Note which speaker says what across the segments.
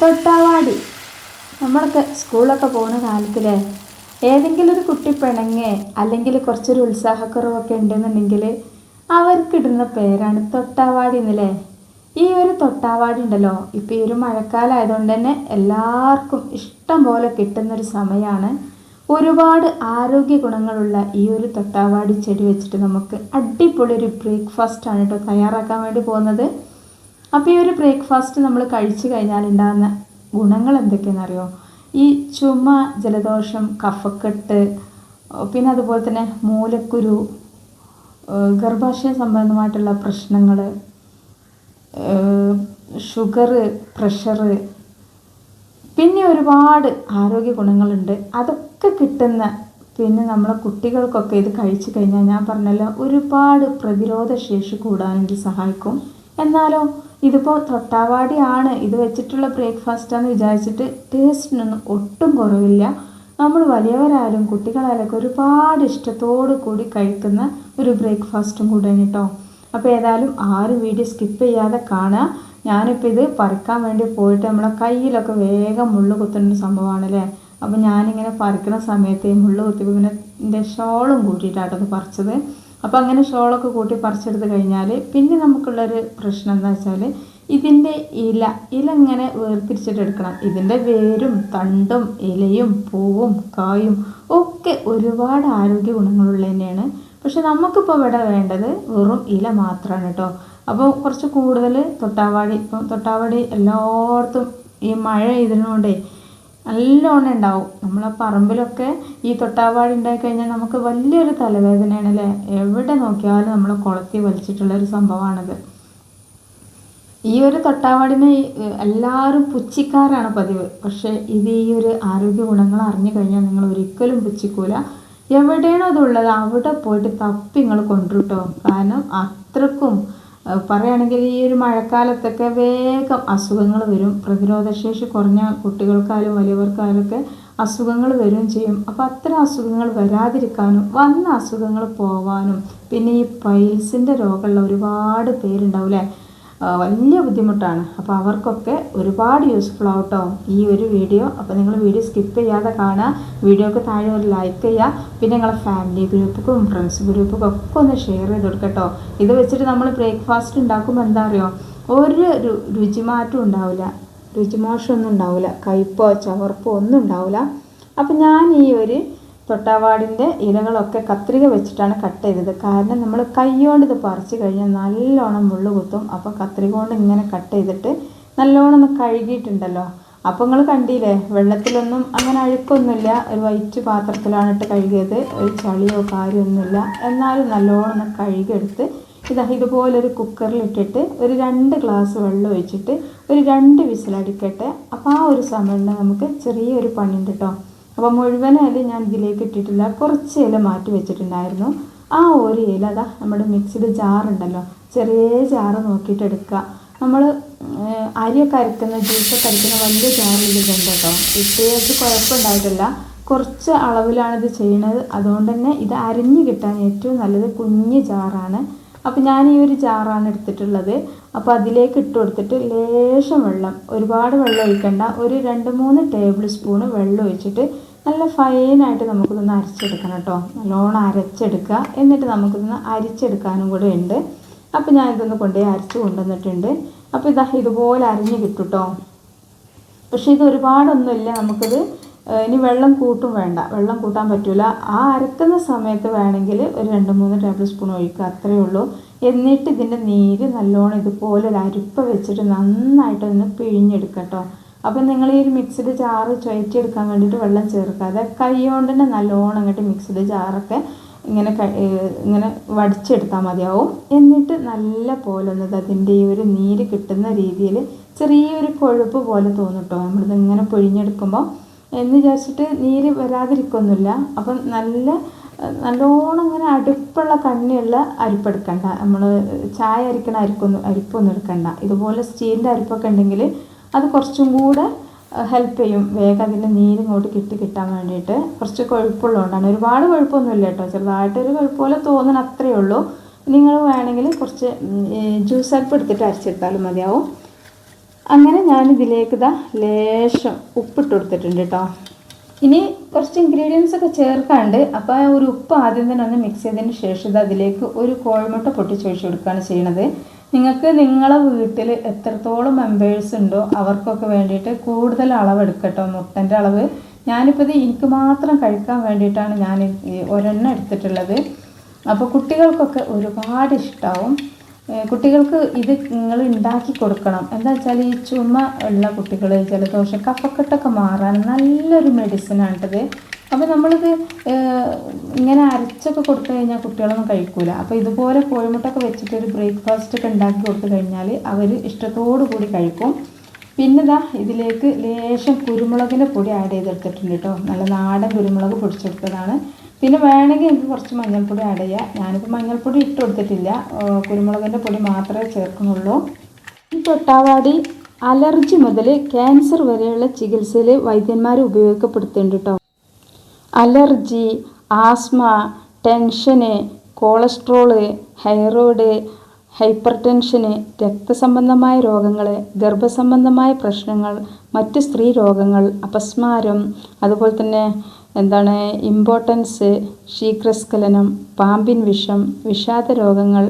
Speaker 1: തൊട്ടാവാടി നമ്മളൊക്കെ സ്കൂളൊക്കെ പോകുന്ന കാലത്തിൽ ഏതെങ്കിലും ഒരു കുട്ടി പിണങ്ങേ അല്ലെങ്കിൽ കുറച്ചൊരു ഉത്സാഹക്കുറവൊക്കെ ഉണ്ടെന്നുണ്ടെങ്കിൽ അവർക്കിടുന്ന പേരാണ് തൊട്ടാവാടി എന്നല്ലേ? ഈ ഒരു തൊട്ടാവാടി ഉണ്ടല്ലോ. ഇപ്പോൾ ഈ ഒരു മഴക്കാലമായതുകൊണ്ട് തന്നെ എല്ലാവർക്കും ഇഷ്ടം പോലെ കിട്ടുന്നൊരു സമയമാണ് ഒരുപാട് ആരോഗ്യ ഗുണങ്ങളുള്ള ഈ ഒരു തൊട്ടാവാടി ചെടി വെച്ചിട്ട് നമുക്ക് അടിപൊളി ഒരു ബ്രേക്ക്ഫാസ്റ്റ് ആണ് കേട്ടോ തയ്യാറാക്കാൻ വേണ്ടി പോകുന്നത്. അപ്പോൾ ഈ ഒരു ബ്രേക്ക്ഫാസ്റ്റ് നമ്മൾ കഴിച്ചു കഴിഞ്ഞാൽ ഉണ്ടാകുന്ന ഗുണങ്ങൾ എന്തൊക്കെയാണെന്നറിയോ? ഈ ചുമ ജലദോഷം കഫക്കെട്ട് പിന്നെ അതുപോലെ തന്നെ മൂലക്കുരു ഗർഭാശയ സംബന്ധമായിട്ടുള്ള പ്രശ്നങ്ങൾ ഷുഗർ പ്രഷറ് പിന്നെ ഒരുപാട് ആരോഗ്യ ഗുണങ്ങളുണ്ട്. അതൊക്കെ കിട്ടുന്ന പിന്നെ നമ്മളെ കുട്ടികൾക്കൊക്കെ ഇത് കഴിച്ചു കഴിഞ്ഞാൽ ഞാൻ പറഞ്ഞല്ലോ ഒരുപാട് പ്രതിരോധ ശേഷി കൂടാനെങ്കിൽ സഹായിക്കും. എന്നാലോ ഇതിപ്പോൾ തൊട്ടാവാടിയാണ് ഇത് വെച്ചിട്ടുള്ള ബ്രേക്ക്ഫാസ്റ്റ് ബ്രേക്ക്ഫാസ്റ്റാന്ന് വിചാരിച്ചിട്ട് ടേസ്റ്റിനൊന്നും ഒട്ടും കുറവില്ല. നമ്മൾ വലിയവരായാലും കുട്ടികളായാലൊക്കെ ഒരുപാട് ഇഷ്ടത്തോടു കൂടി കഴിക്കുന്ന ഒരു ബ്രേക്ക്ഫാസ്റ്റും കൂടെയാണ് കേട്ടോ അപ്പോൾ ഏതായാലും ആരും വീഡിയോ സ്കിപ്പ് ചെയ്യാതെ കാണുക. ഞാനിപ്പോൾ ഇത് പറിക്കാൻ വേണ്ടി പോയിട്ട് നമ്മളെ കയ്യിലൊക്കെ വേഗം മുള്ളു കുത്തുന്ന സംഭവമാണല്ലേ അപ്പോൾ ഞാനിങ്ങനെ പറിക്കുന്ന സമയത്ത് ഈ മുള്ളു കുത്തിയപ്പോൾ പിന്നെ എന്റെ ഷോളും കൂട്ടിയിട്ടാട്ടോ അത് പറിച്ചത്. അപ്പോൾ അങ്ങനെ ഷോളൊക്കെ കൂട്ടി പറിച്ചെടുത്ത് കഴിഞ്ഞാൽ പിന്നെ നമുക്കുള്ളൊരു പ്രശ്നം എന്താ വെച്ചാൽ ഇതിന്റെ ഇല ഇല ഇങ്ങനെ വേർതിരിച്ചിട്ടെടുക്കണം. ഇതിന്റെ വേരും തണ്ടും ഇലയും പൂവും കായും ഒക്കെ ഒരുപാട് ആരോഗ്യ ഗുണങ്ങളുള്ള തന്നെയാണ് പക്ഷെ നമുക്കിപ്പോൾ ഇവിടെ വേണ്ടത് വെറും ഇല മാത്രമാണ് കേട്ടോ. അപ്പോൾ കുറച്ച് കൂടുതൽ തൊട്ടാവാടി ഇപ്പം തൊട്ടാവാടി എല്ലായിടത്തും ഈ മഴ ഇതിനുകൊണ്ടേ നല്ലോണം ഉണ്ടാവും. നമ്മളെ പറമ്പിലൊക്കെ ഈ തൊട്ടാവാടി ഉണ്ടായി കഴിഞ്ഞാൽ നമുക്ക് വലിയൊരു തലവേദനയാണ് അല്ലേ എവിടെ നോക്കിയാലും നമ്മൾ കുളത്തി വലിച്ചിട്ടുള്ളൊരു സംഭവമാണിത്. ഈ ഒരു തൊട്ടാവാടിനെ എല്ലാവരും പുച്ഛിക്കാറാണ് പതിവ്. പക്ഷേ ഇത് ഈ ഒരു ആരോഗ്യ ഗുണങ്ങൾ അറിഞ്ഞു കഴിഞ്ഞാൽ നിങ്ങൾ ഒരിക്കലും പുച്ഛിക്കൂല. എവിടെയാണോ അതുള്ളത് അവിടെ പോയിട്ട് തപ്പി നിങ്ങൾ കൊണ്ടുട്ടോ കാരണം അത്രക്കും പറയുകയാണെങ്കിൽ ഈ ഒരു മഴക്കാലത്തൊക്കെ വേഗം അസുഖങ്ങൾ വരും. പ്രതിരോധശേഷി കുറഞ്ഞ കുട്ടികൾക്കായാലും വലിയവർക്കായാലും ഒക്കെ അസുഖങ്ങൾ വരും ചെയ്യും. അപ്പോൾ അത്തരം അസുഖങ്ങൾ വരാതിരിക്കാനും വന്ന അസുഖങ്ങൾ പോവാനും പിന്നെ ഈ പൈൽസിന്റെ രോഗമുള്ള ഒരുപാട് പേരുണ്ടാവില്ലേ വലിയ ബുദ്ധിമുട്ടാണ്. അപ്പോൾ അവർക്കൊക്കെ ഒരുപാട് യൂസ്ഫുൾ ആവട്ടോ ഈ ഒരു വീഡിയോ അപ്പോൾ നിങ്ങൾ വീഡിയോ സ്കിപ്പ് ചെയ്യാതെ കാണുക. വീഡിയോക്ക് താഴെ ഒരു ലൈക്ക് ചെയ്യുക. പിന്നെ നിങ്ങളെ ഫാമിലി ഗ്രൂപ്പുക്കും ഫ്രണ്ട്സ് ഗ്രൂപ്പുക്കും ഒക്കെ ഒന്ന് ഷെയർ ചെയ്ത് കൊടുക്കട്ടോ. ഇത് വെച്ചിട്ട് നമ്മൾ ബ്രേക്ക്ഫാസ്റ്റ് ഉണ്ടാക്കുമ്പോൾ എന്താ അറിയോ? ഒരു രുചിമാറ്റം ഉണ്ടാവില്ല. രുചിമോശമൊന്നും ഉണ്ടാവില്ല. കയ്പോ ചവർപ്പോ ഒന്നും ഉണ്ടാവില്ല. അപ്പം ഞാൻ ഈ ഒരു തൊട്ടാവാടിന്റെ ഇലകളൊക്കെ കത്രിക വെച്ചിട്ടാണ് കട്ട് ചെയ്തത്. കാരണം നമ്മൾ കൈകൊണ്ട് ഇത് പറിച്ചു കഴിഞ്ഞാൽ നല്ലോണം മുള്ളു കുത്തും. അപ്പോൾ കത്രിക കൊണ്ട് ഇങ്ങനെ കട്ട് ചെയ്തിട്ട് നല്ലോണം ഒന്ന് കഴുകിയിട്ടുണ്ടല്ലോ. അപ്പോൾ നിങ്ങൾ കണ്ടില്ലേ വെള്ളത്തിലൊന്നും അങ്ങനെ അഴുക്കൊന്നുമില്ല. ഒരു വൈറ്റ് പാത്രത്തിലാണ് ഇട്ട് കഴുകിയത്. ഒരു ചളിയോ കാര്യമൊന്നുമില്ല. എന്നാലും നല്ലോണം ഒന്ന് കഴുകിയെടുത്ത് ഇതാ ഇതുപോലൊരു കുക്കറിലിട്ടിട്ട് ഒരു രണ്ട് ഗ്ലാസ് വെള്ളം ഒഴിച്ചിട്ട് ഒരു രണ്ട് വിസിലടിക്കട്ടെ. അപ്പോൾ ആ ഒരു സമയം നമുക്ക് ചെറിയൊരു പണിയുണ്ട് കേട്ടോ. അപ്പോൾ ഇല ഞാൻ ഇതിലേക്ക് ഇട്ടിട്ടില്ല. കുറച്ച് ഇല മാറ്റി വെച്ചിട്ടുണ്ടായിരുന്നു. ആ ഒരു ഇല അതാ നമ്മുടെ മിക്സിഡ് ജാറുണ്ടല്ലോ ചെറിയ ജാറ് നോക്കിയിട്ട് എടുക്കുക. നമ്മൾ അരിയൊക്കെ അരക്കുന്ന ജ്യൂസൊക്കെ അരക്കുന്ന വലിയ ജാറിൽ ഇതുണ്ട് കേട്ടോ. ഇപ്പോഴേക്ക് കുഴപ്പമുണ്ടായിട്ടില്ല. കുറച്ച് അളവിലാണ് ഇത് ചെയ്യുന്നത് അതുകൊണ്ട് തന്നെ ഇത് അരിഞ്ഞ് കിട്ടാൻ ഏറ്റവും നല്ലത് കുഞ്ഞ് ജാറാണ് അപ്പോൾ ഞാൻ ഈ ഒരു ജാറാണ് എടുത്തിട്ടുള്ളത്. അപ്പോൾ അതിലേക്ക് ഇട്ട് കൊടുത്തിട്ട് ലേശം വെള്ളം ഒരുപാട് വെള്ളം ഒഴിക്കണ്ട. ഒരു രണ്ട് മൂന്ന് ടേബിൾ സ്പൂണ് വെള്ളം ഒഴിച്ചിട്ട് നല്ല ഫൈനായിട്ട് നമുക്കിതൊന്ന് അരച്ചെടുക്കണം കേട്ടോ. നല്ലോണം അരച്ചെടുക്കുക. എന്നിട്ട് നമുക്കിതൊന്ന് അരിച്ചെടുക്കാനും കൂടെ ഉണ്ട്. അപ്പോൾ ഞാൻ ഇതൊന്ന് കൊണ്ടുപോയി അരച്ച് കൊണ്ടുവന്നിട്ടുണ്ട്. അപ്പോൾ ഇതാ ഇതുപോലെ അരിഞ്ഞ് കിട്ടും കേട്ടോ പക്ഷേ ഇത് ഒരുപാടൊന്നുമില്ല. നമുക്കിത് ഇനി വെള്ളം കൂട്ടും വേണ്ട. വെള്ളം കൂട്ടാൻ പറ്റില്ല ആ അരക്കുന്ന സമയത്ത് വേണമെങ്കിൽ ഒരു രണ്ട് മൂന്ന് ടേബിൾ സ്പൂൺ ഒഴിക്കുക. അത്രയേ ഉള്ളൂ. എന്നിട്ട് ഇതിന്റെ നീര് നല്ലോണം ഇതുപോലെ ഒരു അരിപ്പ വെച്ചിട്ട് നന്നായിട്ടൊന്ന് പിഴിഞ്ഞെടുക്കട്ടോ അപ്പം നിങ്ങൾ ഈ ഒരു മിക്സിഡ് ജാറ് ചുയറ്റിയെടുക്കാൻ വേണ്ടിയിട്ട് വെള്ളം ചേർക്കാതെ കൈ കൊണ്ട് തന്നെ നല്ലോണം അങ്ങോട്ട് മിക്സിഡ് ജാറൊക്കെ ഇങ്ങനെ ഇങ്ങനെ വടിച്ചെടുത്താൽ മതിയാവും. എന്നിട്ട് നല്ല പോലെ ഒന്ന് അതിന്റെ ഈ ഒരു നീര് കിട്ടുന്ന രീതിയിൽ ചെറിയൊരു കൊഴുപ്പ് പോലെ തോന്നിട്ടോ നമ്മളിത് ഇങ്ങനെ പൊഴിഞ്ഞെടുക്കുമ്പോൾ എന്ന് വിചാരിച്ചിട്ട് നീര് വരാതിരിക്കൊന്നുമില്ല. അപ്പം നല്ല നല്ലോണം ഇങ്ങനെ അടുപ്പുള്ള കണ്ണിയുള്ള അരിപ്പെടുക്കണ്ട നമ്മൾ ചായ അരിക്കണ അരിപ്പൊന്നും അരിപ്പൊന്നും എടുക്കണ്ട. ഇതുപോലെ സ്റ്റീലിന്റെ അരിപ്പൊക്കെ ഉണ്ടെങ്കിൽ അത് കുറച്ചും കൂടെ ഹെൽപ്പ് ചെയ്യും. വേഗം അതിന്റെ നീര് ഇങ്ങോട്ട് കിട്ടി കിട്ടാൻ വേണ്ടിയിട്ട്. കുറച്ച് കൊഴുപ്പുള്ളതുകൊണ്ടാണ്. ഒരുപാട് കൊഴുപ്പൊന്നുമില്ല കേട്ടോ. ചെറുതായിട്ടൊരു കൊഴുപ്പ് പോലെ തോന്നണം അത്രയേ ഉള്ളൂ. നിങ്ങൾ വേണമെങ്കിൽ കുറച്ച് ജ്യൂസ് അൽപ്പം എടുത്തിട്ട് അരച്ചെടുത്താലും മതിയാവും. അങ്ങനെ ഞാൻ ഇതിലേക്ക് ഇതാ ലേശം ഉപ്പിട്ട് കൊടുത്തിട്ടുണ്ട് കേട്ടോ. ഇനി കുറച്ച് ഇൻഗ്രീഡിയൻസ് ഒക്കെ ചേർക്കാണ്ട് അപ്പോൾ ആ ഒരു ഉപ്പ് ആദ്യം തന്നെ ഒന്ന് മിക്സ് ചെയ്തതിന് ശേഷം ഇത് അതിലേക്ക് ഒരു കോഴിമുട്ട പൊട്ടിച്ചൊഴിച്ച് കൊടുക്കുകയാണ് ചെയ്യണത്. നിങ്ങൾക്ക് നിങ്ങളെ വീട്ടിൽ എത്രത്തോളം മെമ്പേഴ്സ് ഉണ്ടോ അവർക്കൊക്കെ വേണ്ടിയിട്ട് കൂടുതൽ അളവ് എടുക്കട്ടോ മുട്ടന്റെ അളവ് ഞാനിപ്പോൾ ഇത് എനിക്ക് മാത്രം കഴിക്കാൻ വേണ്ടിയിട്ടാണ് ഞാൻ ഒരെണ്ണം എടുത്തിട്ടുള്ളത്. അപ്പോൾ കുട്ടികൾക്കൊക്കെ ഒരുപാട് ഇഷ്ടമാവും കുട്ടികൾക്ക് ഇത് നിങ്ങൾ ഉണ്ടാക്കി കൊടുക്കണം. എന്താ വെച്ചാൽ ഈ ചുമ ഉള്ള കുട്ടികൾ ജലദോഷം കഫക്കെട്ടൊക്കെ മാറാൻ നല്ലൊരു മെഡിസിനാണ് കേട്ടത് അപ്പോൾ നമ്മളിത് ഇങ്ങനെ അരച്ചൊക്കെ കൊടുത്തു കഴിഞ്ഞാൽ കുട്ടികളൊന്നും കഴിക്കൂല. അപ്പോൾ ഇതുപോലെ കോഴിമുട്ടൊക്കെ വെച്ചിട്ട് ഒരു ബ്രേക്ക്ഫാസ്റ്റ് ഒക്കെ ഉണ്ടാക്കി കൊടുത്തു കഴിഞ്ഞാൽ അവർ ഇഷ്ടത്തോടു കൂടി കഴിക്കും. പിന്നെ ഇതാ ഇതിലേക്ക് ലേശം കുരുമുളകിന്റെ പൊടി ആഡ് ചെയ്തെടുത്തിട്ടുണ്ട് കേട്ടോ നല്ല നാടൻ കുരുമുളക് പൊടിച്ചെടുത്തതാണ്. പിന്നെ വേണമെങ്കിൽ എനിക്ക് കുറച്ച് മഞ്ഞൾപ്പൊടി ആഡ് ചെയ്യാം. ഞാനിപ്പോൾ മഞ്ഞൾപ്പൊടി ഇട്ട് കൊടുത്തിട്ടില്ല. കുരുമുളകിന്റെ പൊടി മാത്രമേ ചേർക്കുന്നുള്ളൂ. ഈ തൊട്ടാവാടി അലർജി മുതൽ ക്യാൻസർ വരെയുള്ള ചികിത്സയിൽ വൈദ്യന്മാർ ഉപയോഗപ്പെടുത്തുന്നുണ്ട് കേട്ടോ allergy asthma tension cholesterol thyroid hyper tension രക്തസംബന്ധമായ രോഗങ്ങൾ ഗർഭസംബന്ധമായ പ്രശ്നങ്ങൾ മറ്റ് സ്ത്രീ രോഗങ്ങൾ അപസ്മാരം അതുപോലെ തന്നെ എന്താണ് ഇമ്പോർട്ടൻസ് ശീഘ്രസ്ഖലനം പാമ്പിൻ വിഷം വിഷാദ രോഗങ്ങൾ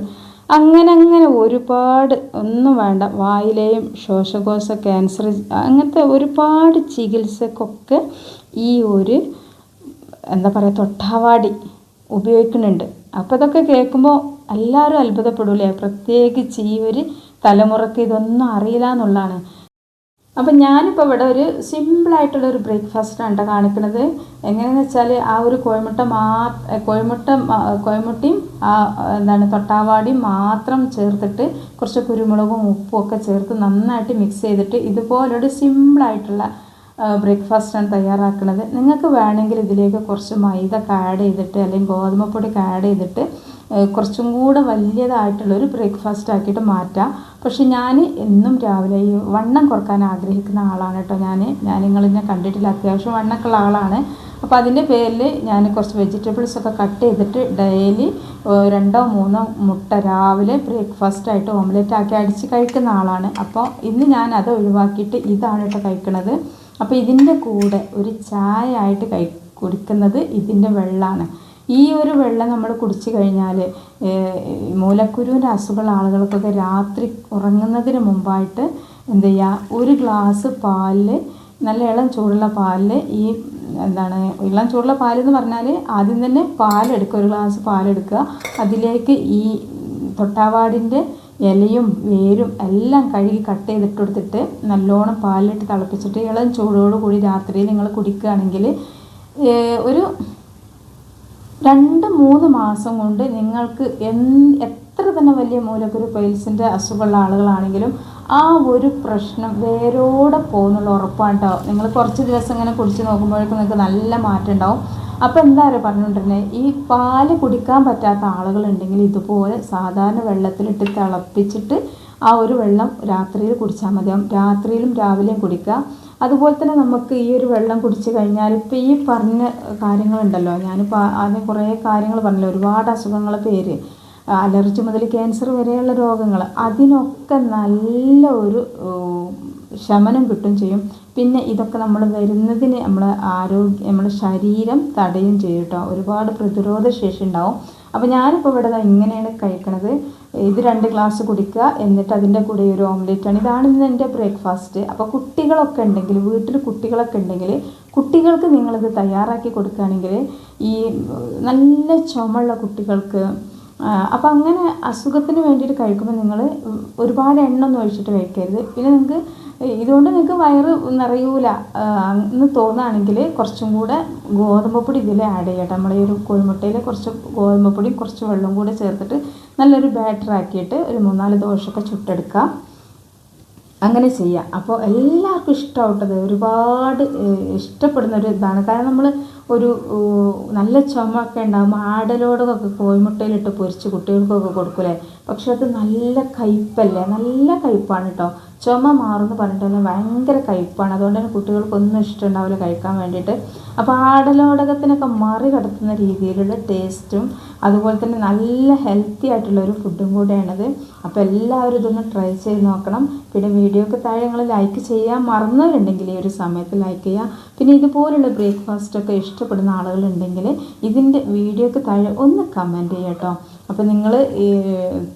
Speaker 1: അങ്ങനെ അങ്ങനെ ഒരുപാട് ഒന്നും വേണ്ട. വായിലെയും ശ്വാസകോശ ക്യാൻസർ അങ്ങനത്തെ ഒരുപാട് ചികിത്സക്കൊക്കെ ഈ ഒരു എന്താ പറയുക തൊട്ടാവാടി ഉപയോഗിക്കുന്നുണ്ട്. അപ്പോൾ ഇതൊക്കെ കേൾക്കുമ്പോൾ എല്ലാവരും അത്ഭുതപ്പെടില്ലേ പ്രത്യേകിച്ച് ഈ ഒരു തലമുറയ്ക്ക് ഇതൊന്നും അറിയില്ല എന്നുള്ളതാണ്. അപ്പം ഞാനിപ്പോൾ ഇവിടെ ഒരു സിമ്പിളായിട്ടുള്ള ഒരു ബ്രേക്ക്ഫാസ്റ്റാണ് കേട്ടോ കാണിക്കുന്നത്. എങ്ങനെയെന്ന് വെച്ചാൽ ആ ഒരു കോഴിമുട്ട മാ കോഴിമുട്ട ആ എന്താണ് തൊട്ടാവാടിയും മാത്രം ചേർത്തിട്ട് കുറച്ച് കുരുമുളകും ഉപ്പും ഒക്കെ ചേർത്ത് നന്നായിട്ട് മിക്സ് ചെയ്തിട്ട് ഇതുപോലൊരു സിമ്പിളായിട്ടുള്ള ബ്രേക്ക്ഫാസ്റ്റാണ് തയ്യാറാക്കുന്നത് നിങ്ങൾക്ക് വേണമെങ്കിൽ ഇതിലേക്ക് കുറച്ച് മൈദ ആഡ് ചെയ്തിട്ട് അല്ലെങ്കിൽ ഗോതമ്പ് പൊടി ആഡ് ചെയ്തിട്ട് കുറച്ചും കൂടെ വലിയതായിട്ടുള്ളൊരു ബ്രേക്ക്ഫാസ്റ്റ് ആക്കിയിട്ട് മാറ്റാം. പക്ഷെ ഞാൻ എന്നും രാവിലെ ഈ വണ്ണം കുറയ്ക്കാൻ ആഗ്രഹിക്കുന്ന ആളാണ് കേട്ടോ ഞാൻ ഞാൻ നിങ്ങളിങ്ങനെ കണ്ടിട്ടില്ല അത്യാവശ്യം വണ്ണക്കുള്ള ആളാണ്. അപ്പോൾ അതിന്റെ പേരിൽ ഞാൻ കുറച്ച് വെജിറ്റബിൾസ് ഒക്കെ കട്ട് ചെയ്തിട്ട് ഡെയിലി രണ്ടോ മൂന്നോ മുട്ട രാവിലെ ബ്രേക്ക്ഫാസ്റ്റ് ആയിട്ട് ഓംലെറ്റ് ആക്കി അടിച്ച് കഴിക്കുന്ന ആളാണ്. അപ്പോൾ ഇന്ന് ഞാൻ അത് ഒഴിവാക്കിയിട്ട് ഇതാണ് കേട്ടോ കഴിക്കുന്നത് അപ്പോൾ ഇതിന്റെ കൂടെ ഒരു ചായ ആയിട്ട് കൈ കുടിക്കുന്നത് ഇതിന്റെ വെള്ളമാണ് ഈ ഒരു വെള്ളം നമ്മൾ കുടിച്ചു കഴിഞ്ഞാൽ മൂലക്കുരുവിന്റെ അസുഖമുള്ള ആളുകൾക്കൊക്കെ രാത്രി ഉറങ്ങുന്നതിന് മുമ്പായിട്ട് എന്ത് ചെയ്യുക ഒരു ഗ്ലാസ് പാലിൽ നല്ല ഇളം ചൂടുള്ള പാലിൽ ഈ എന്താണ് ഇളം ചൂടുള്ള പാലെന്ന് പറഞ്ഞാൽ ആദ്യം തന്നെ പാലെടുക്കുക ഒരു ഗ്ലാസ് പാലെടുക്കുക. അതിലേക്ക് ഈ തൊട്ടാവാടിന്റെ ഇലയും വേരും എല്ലാം കഴുകി കട്ട് ചെയ്തിട്ട് കൊടുത്തിട്ട് നല്ലോണം പാലിലിട്ട് തിളപ്പിച്ചിട്ട് ഇളം ചൂടോട് കൂടി രാത്രി നിങ്ങൾ കുടിക്കുകയാണെങ്കിൽ ഒരു രണ്ട് മൂന്ന് മാസം കൊണ്ട് നിങ്ങൾക്ക് എത്ര തന്നെ വലിയ മൂലക്കൊരു പൈൽസിന്റെ അസുഖമുള്ള ആളുകളാണെങ്കിലും ആ ഒരു പ്രശ്നം വേരോടെ പോകുന്നുള്ള ഉറപ്പാണ് കേട്ടോ. നിങ്ങൾ കുറച്ച് ദിവസം ഇങ്ങനെ കുടിച്ച് നോക്കുമ്പോഴേക്കും നിങ്ങൾക്ക് നല്ല മാറ്റം ഉണ്ടാവും. അപ്പോൾ എന്താ പറയുക പറഞ്ഞുകൊണ്ടിരുന്നത് ഈ പാൽ കുടിക്കാൻ പറ്റാത്ത ആളുകളുണ്ടെങ്കിൽ ഇതുപോലെ സാധാരണ വെള്ളത്തിലിട്ട് തിളപ്പിച്ചിട്ട് ആ ഒരു വെള്ളം രാത്രിയിൽ കുടിച്ചാൽ മതിയാവും രാത്രിയിലും രാവിലെയും കുടിക്കുക. അതുപോലെ തന്നെ നമുക്ക് ഈ ഒരു വെള്ളം കുടിച്ച് കഴിഞ്ഞാൽ ഇപ്പോൾ ഈ പറഞ്ഞ കാര്യങ്ങളുണ്ടല്ലോ ഞാനിപ്പോൾ ആദ്യം കുറേ കാര്യങ്ങൾ പറഞ്ഞല്ലോ ഒരുപാട് അസുഖങ്ങളെ പേര് അലർജി മുതൽ ക്യാൻസർ വരെയുള്ള രോഗങ്ങൾ അതിനൊക്കെ നല്ല ഒരു ശമനം കിട്ടും ചെയ്യും. പിന്നെ ഇതൊക്കെ നമ്മൾ വരുന്നതിന് നമ്മൾ ആരോഗ്യ നമ്മുടെ ശരീരം തടയും ചെയ്യും കേട്ടോ. ഒരുപാട് പ്രതിരോധ ശേഷി ഉണ്ടാവും. അപ്പോൾ ഞാനിപ്പോൾ ഇവിടെ ഇങ്ങനെയാണ് കഴിക്കണത്. ഇത് രണ്ട് ഗ്ലാസ് കുടിക്കുക എന്നിട്ട് അതിന്റെ കൂടെ ഒരു ഓംലെറ്റ് ആണ്. ഇതാണ് ഇന്ന് എന്റെ ബ്രേക്ക്ഫാസ്റ്റ് അപ്പോൾ കുട്ടികളൊക്കെ ഉണ്ടെങ്കിൽ വീട്ടിൽ കുട്ടികളൊക്കെ ഉണ്ടെങ്കിൽ കുട്ടികൾക്ക് നിങ്ങളിത് തയ്യാറാക്കി കൊടുക്കുകയാണെങ്കിൽ ഈ നല്ല ചുമള്ള കുട്ടികൾക്ക് അപ്പം അങ്ങനെ അസുഖത്തിന് വേണ്ടിയിട്ട് കഴിക്കുമ്പോൾ നിങ്ങൾ ഒരുപാട് എണ്ണ ഒന്നും ഒഴിച്ചിട്ട് കഴിക്കരുത്. പിന്നെ നിങ്ങൾക്ക് ഇതുകൊണ്ട് നിങ്ങൾക്ക് വയറ് നിറയൂല. എന്ന് തോന്നുകയാണെങ്കിൽ കുറച്ചും കൂടെ ഗോതമ്പ് പൊടി ഇതിൽ ആഡ് ചെയ്യട്ടെ. നമ്മൾ ഈ ഒരു കോഴിമുട്ടയിൽ കുറച്ച് ഗോതമ്പ് പൊടിയും കുറച്ച് വെള്ളവും കൂടെ ചേർത്തിട്ട് നല്ലൊരു ബാറ്റർ ആക്കിയിട്ട് ഒരു മൂന്നാൽ ദോശയൊക്കെ ചുട്ടെടുക്കുക അങ്ങനെ ചെയ്യാം. അപ്പോൾ എല്ലാവർക്കും ഇഷ്ടമാവട്ടത് ഒരുപാട് ഇഷ്ടപ്പെടുന്ന ഒരു ഇതാണ്. കാരണം നമ്മൾ ഒരു നല്ല ചുമക്കെ ഉണ്ടാകുമ്പോൾ ആടലോടൊക്കെ കോഴിമുട്ടയിലിട്ട് പൊരിച്ച് കുട്ടികൾക്കൊക്കെ കൊടുക്കൂലേ? പക്ഷെ അത് നല്ല കയ്പ്പല്ലേ നല്ല കയ്പ്പാണ് കേട്ടോ ചുമ മാറുമെന്ന് പറഞ്ഞിട്ട് തന്നെ ഭയങ്കര കയ്പ്പാണ് അതുകൊണ്ട് തന്നെ കുട്ടികൾക്കൊന്നും ഇഷ്ടമുണ്ടാവില്ല കഴിക്കാൻ വേണ്ടിയിട്ട്. അപ്പോൾ ആടലോടകത്തിനൊക്കെ മറികടത്തുന്ന രീതിയിലുള്ള ടേസ്റ്റും അതുപോലെ തന്നെ നല്ല ഹെൽത്തി ആയിട്ടുള്ള ഒരു ഫുഡും കൂടെയാണിത്. അപ്പോൾ എല്ലാവരും ഇതൊന്ന് ട്രൈ ചെയ്ത് നോക്കണം. പിന്നെ വീഡിയോക്ക് താഴെ നിങ്ങൾ ലൈക്ക് ചെയ്യാൻ മറന്നവരുണ്ടെങ്കിൽ ഈ ഒരു സമയത്ത് ലൈക്ക് ചെയ്യുക. പിന്നെ ഇതുപോലുള്ള ബ്രേക്ക്ഫാസ്റ്റൊക്കെ ഇഷ്ടപ്പെടുന്ന ആളുകളുണ്ടെങ്കിൽ ഇതിന്റെ വീഡിയോക്ക് താഴെ ഒന്ന് കമന്റ് ചെയ്യാം കേട്ടോ. അപ്പോൾ നിങ്ങൾ ഈ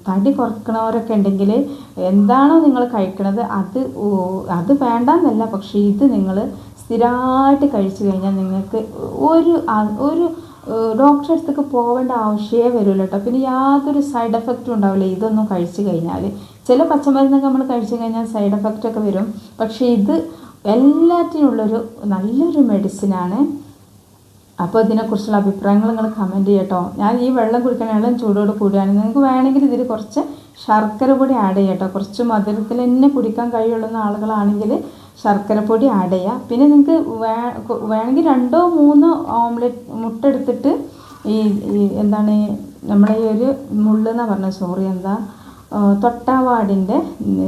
Speaker 1: തടി കുറക്കണവരൊക്കെ ഉണ്ടെങ്കിൽ എന്താണോ നിങ്ങൾ കഴിക്കണത് അത് അത് വേണ്ടെന്നല്ല. പക്ഷേ ഇത് നിങ്ങൾ സ്ഥിരമായിട്ട് കഴിച്ചു കഴിഞ്ഞാൽ നിങ്ങൾക്ക് ഒരു ഒരു ഡോക്ടറെ അടുത്തേക്ക് പോവേണ്ട ആവശ്യമേ വരുമല്ലോ കേട്ടോ പിന്നെ യാതൊരു സൈഡ് എഫക്റ്റും ഉണ്ടാവില്ല. ഇതൊന്നും കഴിച്ചു കഴിഞ്ഞാൽ ചില പച്ചമരുന്നൊക്കെ നമ്മൾ കഴിച്ചു കഴിഞ്ഞാൽ സൈഡ് എഫക്റ്റൊക്കെ വരും. പക്ഷേ ഇത് എല്ലാറ്റിനുള്ളൊരു നല്ലൊരു മെഡിസിനാണ് അപ്പോൾ ഇതിനെക്കുറിച്ചുള്ള അഭിപ്രായങ്ങൾ നിങ്ങൾ കമന്റ് ചെയ്യട്ടോ. ഞാൻ ഈ വെള്ളം കുടിക്കണ വെള്ളം ചൂടോട് കൂടിയാണ്. നിങ്ങൾക്ക് വേണമെങ്കിൽ ഇതിൽ കുറച്ച് ശർക്കര പൊടി ആഡ് ചെയ്യട്ടോ. കുറച്ച് മധുരത്തിൽ തന്നെ കുടിക്കാൻ കഴിയുള്ളുന്ന ആളുകളാണെങ്കിൽ ശർക്കര പൊടി ആഡ് ചെയ്യുക പിന്നെ നിങ്ങൾക്ക് വേ വേണമെങ്കിൽ രണ്ടോ മൂന്നോ ഓംലെറ്റ് മുട്ട എടുത്തിട്ട് ഈ എന്താണ് നമ്മളെ ഒരു മുള്ളെന്നാണ് പറഞ്ഞത്? സോറി എന്താ? തൊട്ടാവാടിന്റെ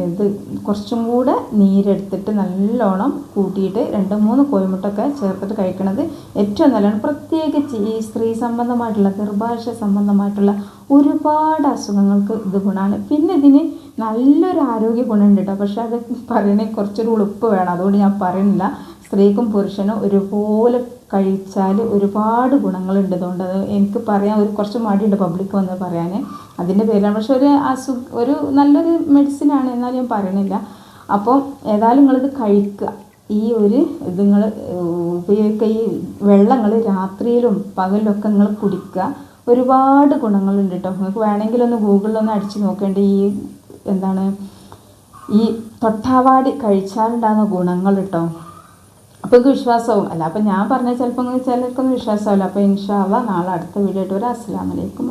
Speaker 1: ഇത് കുറച്ചും കൂടെ നീരെടുത്തിട്ട് നല്ലോണം കൂട്ടിയിട്ട് രണ്ട് മൂന്ന് കോഴിമുട്ടൊക്കെ ചേർത്തിട്ട് കഴിക്കണത് ഏറ്റവും നല്ലതാണ്. പ്രത്യേകിച്ച് ഈ സ്ത്രീ സംബന്ധമായിട്ടുള്ള ഗർഭാശയ സംബന്ധമായിട്ടുള്ള ഒരുപാട് അസുഖങ്ങൾക്ക് ഇത് ഗുണമാണ്. പിന്നെ ഇതിന് നല്ലൊരു ആരോഗ്യ ഗുണമുണ്ട് കേട്ടോ പക്ഷെ അത് പറയണേ കുറച്ചൊരു ഉളുപ്പ് വേണം. അതുകൊണ്ട് ഞാൻ പറയുന്നില്ല. സ്ത്രീക്കും പുരുഷനും ഒരുപോലെ കഴിച്ചാൽ ഒരുപാട് ഗുണങ്ങളുണ്ട്. അതുകൊണ്ട് അത് എനിക്ക് പറയാൻ ഒരു കുറച്ച് മടിയുണ്ട് പബ്ലിക് വന്ന് പറയാൻ അതിന്റെ പേരിലാണ്. പക്ഷെ ഒരു അസു ഒരു നല്ലൊരു മെഡിസിനാണ് എന്നാലും ഞാൻ പറയണില്ല. അപ്പോൾ ഏതായാലും നിങ്ങളിത് കഴിക്കുക. ഈ ഒരു ഇത് നിങ്ങൾ ഉപയോഗിക്കുക ഈ വെള്ളങ്ങൾ രാത്രിയിലും പകലിലൊക്കെ നിങ്ങൾ കുടിക്കുക. ഒരുപാട് ഗുണങ്ങളുണ്ട് കേട്ടോ നിങ്ങൾക്ക് വേണമെങ്കിൽ ഒന്ന് ഗൂഗിളിലൊന്ന് അടിച്ച് നോക്കേണ്ട ഈ എന്താണ് ഈ തൊട്ടാവാടി കഴിച്ചാലുണ്ടാകുന്ന ഗുണങ്ങൾ കേട്ടോ അപ്പോൾ ഇത് വിശ്വാസവും. അല്ല അപ്പം ഞാൻ പറഞ്ഞാൽ ചിലപ്പോൾ ചിലർക്കൊന്നും വിശ്വാസമാവില്ല അപ്പോൾ ഇൻഷാല്ല നാളെ അടുത്ത വീഡിയോ ആയിട്ട് വരാം അസ്സാം വലൈക്കും